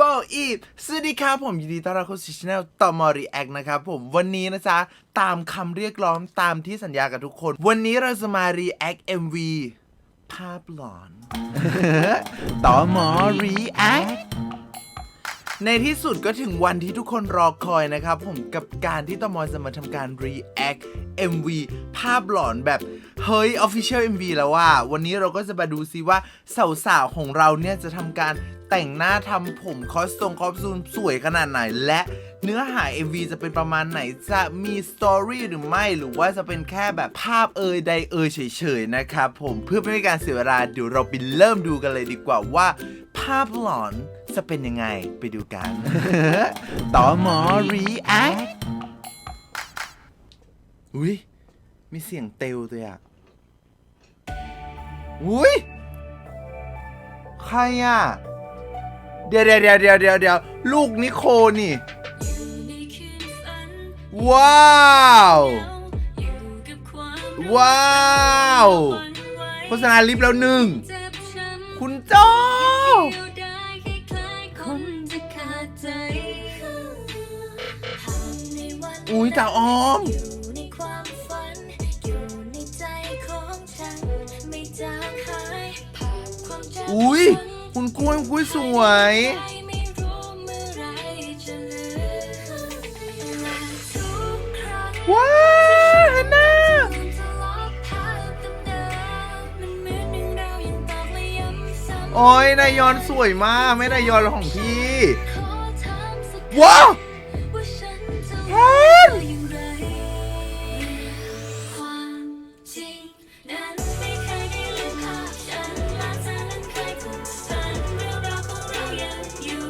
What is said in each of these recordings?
ปอีฟสวัสดีครับผมยินดีต้อนรับเข้าสู่ช anel ต่อมอรีแอคนะครับผมวันนี้นะจ๊ะ ตามคำเรียกร้องตามที่สัญญากับทุกคน วันนี้เราจะมารีแอค MV ภาพหลอน ต่อมอรีแอค ในที่สุดก็ถึงวันที่ทุกคนรอคอยนะครับ ผมกับการที่ตมอจะมาทำการ react MV ภาพหลอนแบบเฮ้ย Official MV แล้วว่า วันนี้เราก็จะมาดูซิว่าสาวๆของเราเนี่ยจะทำการแต่งหน้าทำผมคอสตรงคอสตูมสวยขนาดไหน และเนื้อหา MV จะเป็นประมาณไหนจะมีสตอรี่หรือไม่ หรือว่าจะเป็นแค่แบบภาพเอยใดเอยเฉยๆนะครับผมเพื่อไม่ให้การเสียเวลาเดี๋ยวเราไปเริ่มดูกันเลยดีกว่าว่า ภาพหลอน จะเป็นยังไงไปดูกัน ต่อหมอ react อุ้ยมีเสียงเตลด้วยอะอุ้ยใครอะ เดี๋ยวเดี๋ยวเดี๋ยวเดี๋ยวเดี๋ยวเดี๋ยวลูกนิโคนี่ ว้าว ว้าว โฆษณาลิฟแล้วหนึ่ง คุณ โจอุ๊ยตาออม อยู่ในความฝัน อยู่ในใจของฉัน ไม่จางหายภาพความจำอุ้ยคุณกล้วยคุณกล้วยสวยใครไม่รู้เมื่อไรจะลืมและทุกครั้ง ว้าวฮันน่ามันจะลบภาพเดิมๆมันเหมือนหนึ่งเรายังตอกและย้ำซ้ำโอ้ยนายยอนสวยมาก ไม่นายยอนของพี่ขอถามสัก ว้าวว่าฉันจะเฮ้ยอย่างไรความจริงนั้นไม่เคยได้ลืมภาพฉันและเธอนั้นเคยถูกฝันเรื่องราวของเรายังอยู่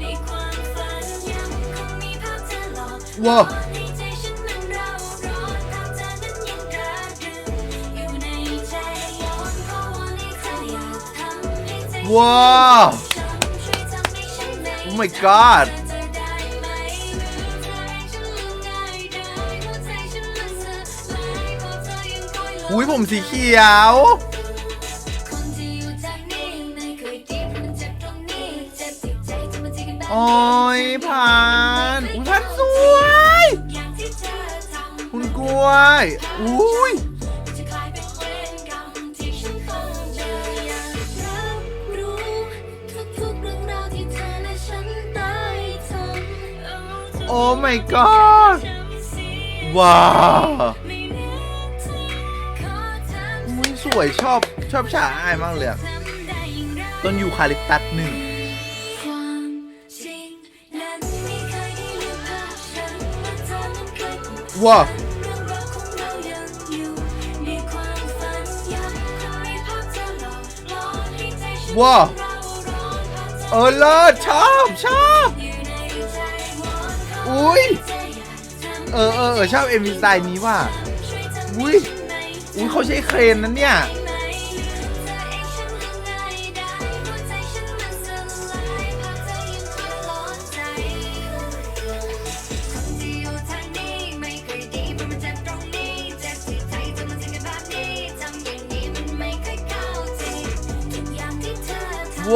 ในความฝันยังคงมีภาพเธอหลอกว้าวในใจฉันนั้นเราร้อนภาพเธอนั้นยังระดึงอยู่ในใจย้อนขอวอนให้เธออยากทำให้ใจฉันว้าวช่วยทำให้ฉันได้ Oh my god อุ้ยผมสีเขียวโอ้ยผ่านอุ้ยผ่านสวย คุณกล้วยอุ้ยจะกลายเป็นเวรกรรมที่ฉันคงจะอยากรับรู้ทุกๆเรื่องราวที่เธอและฉันได้ทำโอ้ my god ว้าว วยชอบชอบฉากอายมากเลยอะต้นยูคาลิปตัสหนึ่งว้าเอนั้นเคยผูกว้าเออเรายังอยู่ในความฝันยังคงมีภาพเธอหลอกล่อให้ใจฉันว้าวเราร้อนภาพเธเออเลิศชอบชอบอุ้ยเออเออชอบเอ็มวีสไตล์นี้ว่ะอุ้ย อุ้ยเขาใช้เครนนั้นเนี่ย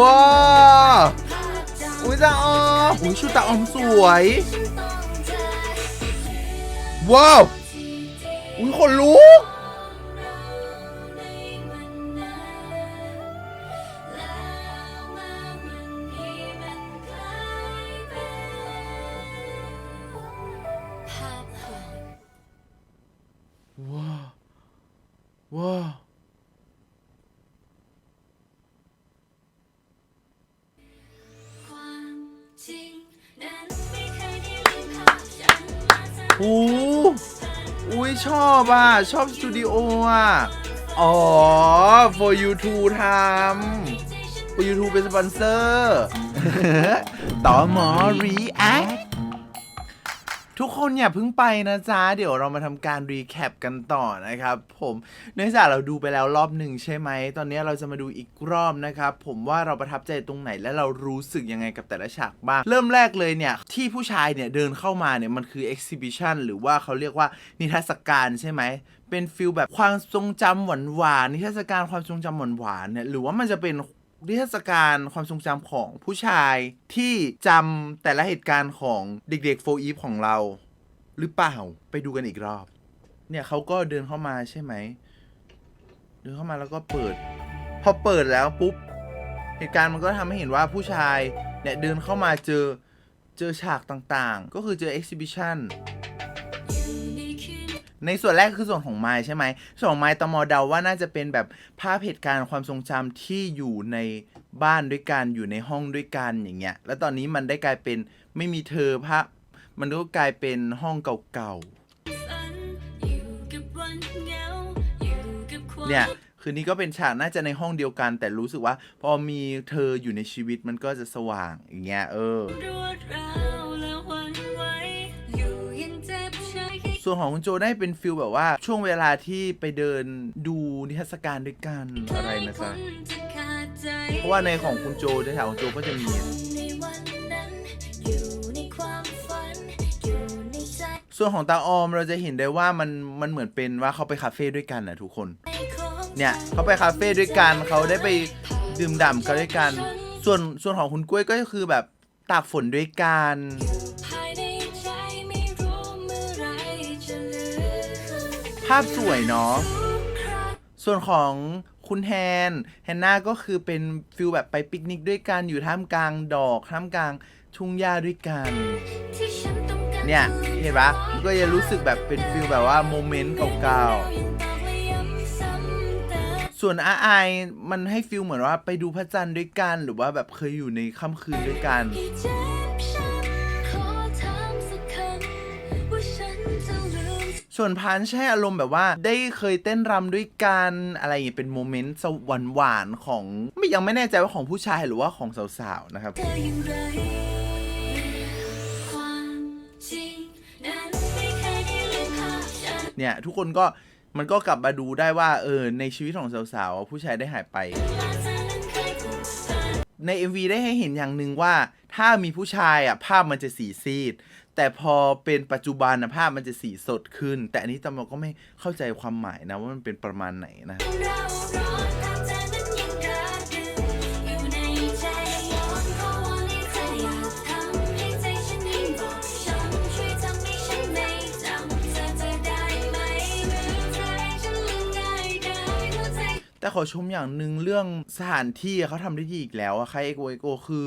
ว้าอุ้ยตาอออุ้ยชุดตาอมสวย ว้าว อุ้ยคนลุก หูอโอ้อุ้ยชอบอะ ชอบสตูดิโออะ อ๋อ for you to ทำ for you to เป็นสปอนเซอร์ ต่อหมอ react ทุกคนอย่าเพิ่งไปนะจ๊ะ เดี๋ยวเรามาทำการรีแคปกันต่อนะครับผมเนื่องจากเราดูไปแล้วรอบหนึ่งใช่ไหม ตอนนี้เราจะมาดูอีกรอบนะครับ ผมว่าเราประทับใจตรงไหนและเรารู้สึกยังไงกับแต่ละฉากบ้าง เริ่มแรกเลยเนี่ย ที่ผู้ชายเนี่ยเดินเข้ามาเนี่ย มันคือ exhibition หรือว่าเขาเรียกว่านิทรรศการใช่ไหมเป็นฟิลแบบความทรงจำหวานหวานๆนิทรรศการความทรงจำหวานหวานๆเนี่ยหรือว่ามันจะเป็น นิทรรศการความทรงจำของผู้ชายที่จำแต่ละเหตุการณ์ของเด็กๆโฟอีฟของเรา หรือเปล่าไปดูกันอีกรอบ เนี่ยเขาก็เดินเข้ามาใช่ไหม เดินเข้ามาแล้วก็เปิด พอเปิดแล้วปุ๊บ เหตุการณ์มันก็ทำให้เห็นว่าผู้ชายเนี่ยเดินเข้ามาเจอเจอฉากต่างๆ ก็คือเจอเอ็กซิบิชั่น ในส่วนแรกคือส่วนของไม้ใช่ไหมส่วนของไม้ตมอเดาว่าน่าจะเป็นแบบภาพเหตุการณ์ความทรงจำที่อยู่ในบ้านด้วยกันอยู่ในห้องด้วยกันอย่างเงี้ย แล้วตอนนี้มันได้กลายเป็นไม่มีเธอภาพมันก็กลายเป็นห้องเก่าฝันอยู่กับวันเหงาอยู่กับความๆเนี่ยคืนนี้ก็เป็นฉากน่าจะในห้องเดียวกัน แต่รู้สึกว่าพอมีเธออยู่ในชีวิตมันก็จะสว่างอย่างเงี้ยเออ รวดร้าว ส่วนของคุณโจได้เป็นฟิลแบบว่าช่วงเวลาที่ไปเดินดูนิทรรศการด้วยกันอะไรนะจ๊ะคนจะขาดใจเพราะว่าในของคุณโจในแถวของโจก็จะมีส่วนของตาออมเราจะเห็นได้ว่ามันมันเหมือนเป็นว่าเขาไปคาเฟ่ด้วยกันนะทุกคน เนี่ยเขาไปคาเฟ่ด้วยกันเขาได้ไปดื่มด่ำกันด้วยกัน ส่วนส่วนของคุณกล้วยก็คือแบบตากฝนด้วยกัน ภาพสวยเนาะ ส่วนของคุณแฮน แฮนนาก็คือเป็นฟิลแบบไปปิกนิกด้วยกัน อยู่ท่ามกลางดอก ท่ามกลางทุ่งหญ้าด้วยกัน เนี่ย เห็นปะก็จะรู้สึกแบบเป็นฟิลแบบว่าโมเมนต์เก่าๆ ส่วนอาไอายมันให้ฟิลเหมือนว่าไปดูพระจันทร์ด้วยกัน หรือว่าแบบเคยอยู่ในค่ำคืนด้วยกัน ส่วนพันใช่อารมณ์แบบว่าได้เคยเต้นรำด้วยกันอะไรอย่างเงี้ยเป็นโมเมนต์สวรรค์หวานๆของ ไม่ยังไม่แน่ใจว่าของผู้ชายหรือว่าของสาวๆนะครับเธออย่างไรความจริงนั้นไม่เคยได้ลืมภาพฉันเนี่ยทุกคนก็มันก็กลับมาดูได้ว่าเออในชีวิตของสาวๆผู้ชายได้หายไปและเธอนั้นเคยผูกพันใน MV ได้ให้เห็นอย่างหนึ่งว่า ถ้ามีผู้ชายอะภาพมันจะสีซีด แต่พอเป็นปัจจุบันนะภาพมันจะสีสดขึ้น แต่อันนี้ตำรวจก็ไม่เข้าใจความหมายนะว่ามันเป็นประมาณไหนนะแต่ขอชมอย่างหนึ่งเรื่องสถานที่เขาทำได้ดีอีกแล้วอะใครเอโกเอโกคือ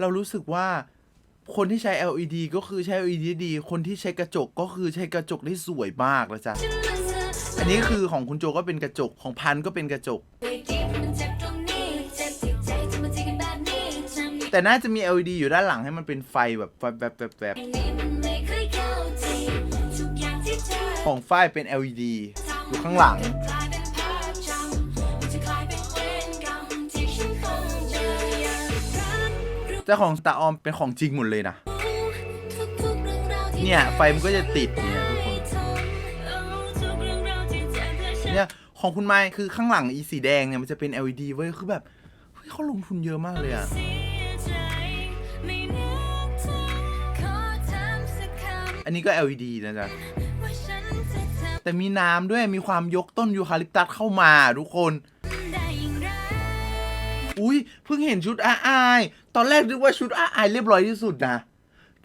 เรารู้สึกว่า คนที่ใช้ LED ก็คือใช้ LED ดี คนที่ใช้กระจกก็คือใช้กระจกได้สวยมากแล้วจ้ะอันนี้คือของคุณโจก็เป็นกระจก ของพันก็เป็นกระจก แต่น่าจะมี LED อยู่ด้านหลังให้มันเป็นไฟแบบแบบแบบแบบแบบของที่เธอของฝ้ายเป็น LED อยู่ข้างหลัง แต่ของตาออมเป็นของจริงหมดเลยนะ เนี่ย ไฟมันก็จะติดเนี่ยทุกคนเนี่ยของคุณไมค์คือข้างหลังอีสีแดงเนี่ยมันจะเป็น LED เว้ยคือแบบเฮ้ยเขาลงทุนเยอะมากเลยอะอันนี้ก็ LED นะจ๊ะแต่มีน้ำด้วยมีความยกต้นยูคาลิปตัสเข้ามาทุกคน อุ้ยเพิ่งเห็นชุดอาอาย ตอนแรกนึกว่าชุดอาไอเรียบร้อยที่สุดนะ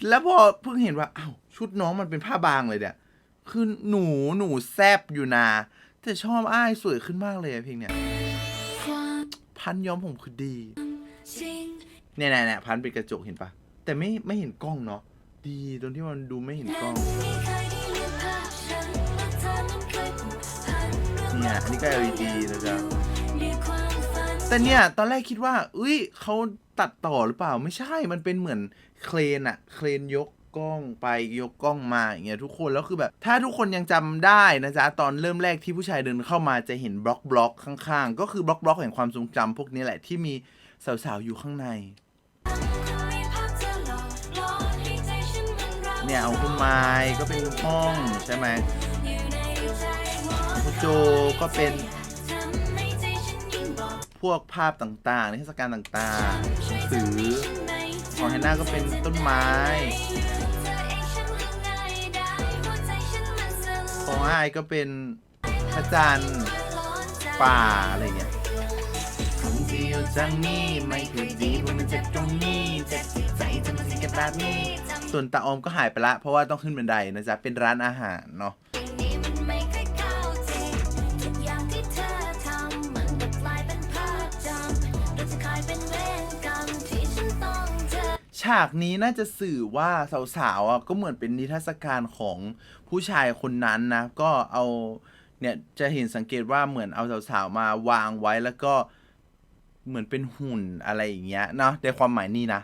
แล้วพอเพิ่งเห็นว่าอ้าวชุดน้องมันเป็นผ้าบางเลยเนี่ย คือหนูหนูแซบอยู่นะ แต่ชอบอ้ายสวยขึ้นมากเลยอะเพลงเนี่ย พันย้อมผมคือดี เนี่ยเนี่ยเนี่ยพันเป็นกระจกเห็นปะ แต่ไม่ไม่เห็นกล้องเนาะ ดีตรงที่มันดูไม่เห็นกล้อง เนี่ยอันนี้ก็ LED นะจ๊ะในความฝันแต่เนี่ยตอนแรกคิดว่า อุ้ยเขา ตัดต่อหรือเปล่าไม่ใช่มันเป็นเหมือนเครนอะเครนยกกล้องไปยกกล้องมาอย่างเงี้ยทุกคนแล้วคือแบบ ถ้าทุกคนยังจำได้นะจ๊ะตอนเริ่มแรกที่ผู้ชายเดินเข้ามาจะเห็นบล็อกบล็อกข้างๆ ก็คือบล็อกบล็อกแห่งความทรงจำพวกนี้แหละที่มีสาวๆอยู่ข้างใน เนี่ยเอาคุณไม้ก็เป็นห้องใช่ไหมคุณโจก็เป็น พวกภาพต่างๆ ในิทศการต่างๆหนังสือของแฮนนาก็เป็นต้นไม้เธองไอก็เป็นพระจันทร์ป่าอะไรเงี้ยคนเดียวจังนี่ไม่เคยดีเพรามันจ็บตรงนี้จ็บจิตใจจนมันถึงกันแบบนี้ส่วนตาอมก็หายไปละ เพราะว่าต้องขึ้นบันไดนะจ๊ะ เป็นร้านอาหารเนาะากนี้น่าจะสื่อว่าสาวๆอะก็เหมือนเป็นนิทรรศการของผู้ชายคนนั้นนะ ก็เอาเนี่ยจะเห็นสังเกตว่าเหมือนเอาสาวๆมาวางไว้แล้วก็เหมือนเป็นหุ่นอะไรอย่างเงี้ยเนาะในความหมายนี้นะ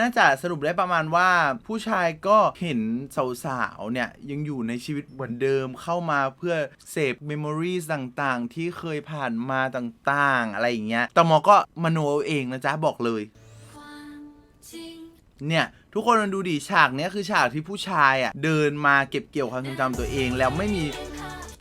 น่าจะสรุปได้ประมาณว่าผู้ชายก็เห็นสาวๆ เนี่ยยังอยู่ในชีวิตเหมือนเดิมเข้ามาเพื่อเสพเมมโมรีต่างๆ ที่เคยผ่านมาต่างๆ อะไรอย่างเงี้ยตมอก็มโนเอาเองนะจ๊ะบอกเลย เนี่ยทุกคนลองดูดิฉากเนี้ยคือฉากที่ผู้ชายอะเดินมาเก็บเกี่ยวความทรงจำตัวเองแล้วไม่มี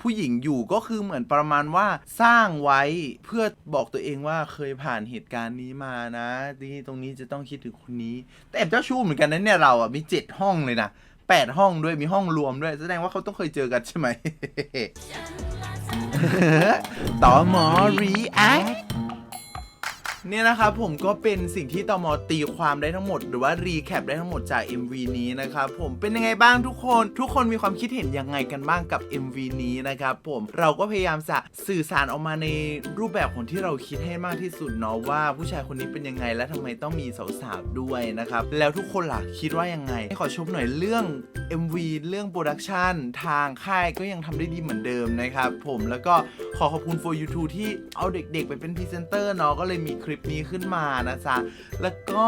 ผู้หญิงอยู่ก็คือเหมือนประมาณว่าสร้างไว้เพื่อบอกตัวเองว่าเคยผ่านเหตุการณ์นี้มานะที่ตรงนี้จะต้องคิดถึงคนนี้ แต่แอบเจ้าชู้เหมือนกันนะเนี่ยเราอะมีเจ็ดห้องเลยนะแปดห้องด้วยมีห้องรวมด้วย แสดงว่าเขาต้องเคยเจอกันใช่ไหม ต่อหมอรีแอค เนี่ยนะครับผมก็เป็นสิ่งที่ตอมอตีความได้ทั้งหมด หรือว่ารีแคปได้ทั้งหมดจาก MV นี้นะครับผมเป็นยังไงบ้างทุกคน ทุกคนมีความคิดเห็นยังไงกันบ้างกับ MV นี้นะครับผมเราก็พยายามจะสื่อสารออกมาในรูปแบบของที่เราคิดให้มากที่สุดเนาะว่าผู้ชายคนนี้เป็นยังไงและทำไมต้องมีสาวๆด้วยนะครับแล้วทุกคนล่ะคิดว่ายังไงขอชมหน่อยเรื่อง MV เรื่องโปรดักชันทางค่ายก็ยังทำได้ดีเหมือนเดิมนะครับผมแล้วก็ขอขอบคุณ for you too ที่เอาเด็กๆ ไปเป็นพรีเซนเตอร์เนาะก็เลยมีคลิปนี้ขึ้นมานะจ๊ะ แล้วก็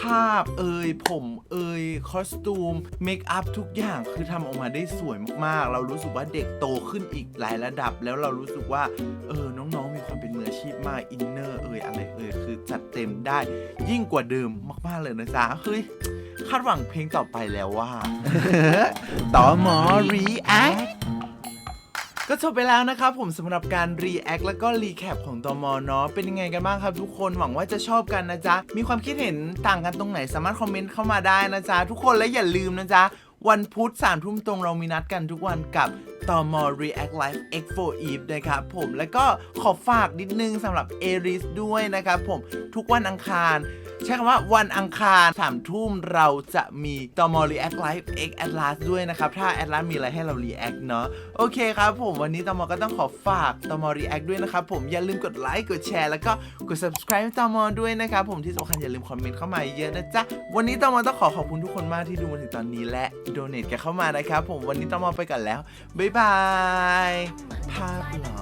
ภาพเอยผมเอยคอสตูมเมคอัพทุกอย่างคือทำออกมาได้สวยมากๆ เรารู้สึกว่าเด็กโตขึ้นอีกหลายระดับ แล้วเรารู้สึกว่าเออน้องๆมีความเป็นมืออาชีพมากอินเนอร์เอยอะไรเอยคือจัดเต็มได้ยิ่งกว่าเดิมมากๆเลยนะจ๊ะเฮ้ยคาดหวังเพลงต่อไปแล้วว่า ต่อหมอ react ก็จบไปแล้วนะครับผมสำหรับการรีแอคแล้วก็รีแคปของตอมอเนาะเป็นยังไงกันบ้างครับทุกคนหวังว่าจะชอบกันนะจ๊ะ มีความคิดเห็นต่างกันตรงไหนสามารถคอมเมนต์เข้ามาได้นะจ๊ะ ทุกคนและอย่าลืมนะจ๊ะ วันพุธสามทุ่มตรงเรามีนัดกันทุกวันกับ ตอมอ React Live X4 Eve นะครับผมแล้วก็ขอฝากนิดนึงสำหรับ a r i s ด้วยนะครับผมทุกวันอังคารใช้คำว่าวันอังคารสามทุ่มเราจะมีตอมอ React Live X Atlas ด้วยนะครับ ถ้า Atlas มีอะไรให้เรา React เนาะโอเคครับผมวันนี้ตอมอก็ต้องขอฝากตอมอ React ด้วยนะครับผมอย่าลืมกดไลค์กดแชร์แล้วก็กด subscribe ตอมอด้วยนะครับผมที่สำคัญอย่าลืมคอมเมนต์เข้ามาเยอะนะจ๊ะวันนี้ตอมอต้องขอขอบคุณทุกคนมากที่ดูมาถึงตอนนี้และ donate กันเข้ามานะครับผมวันนี้ตอมอไปก่อนแล้วบ๊ายบาย ภาพหลอ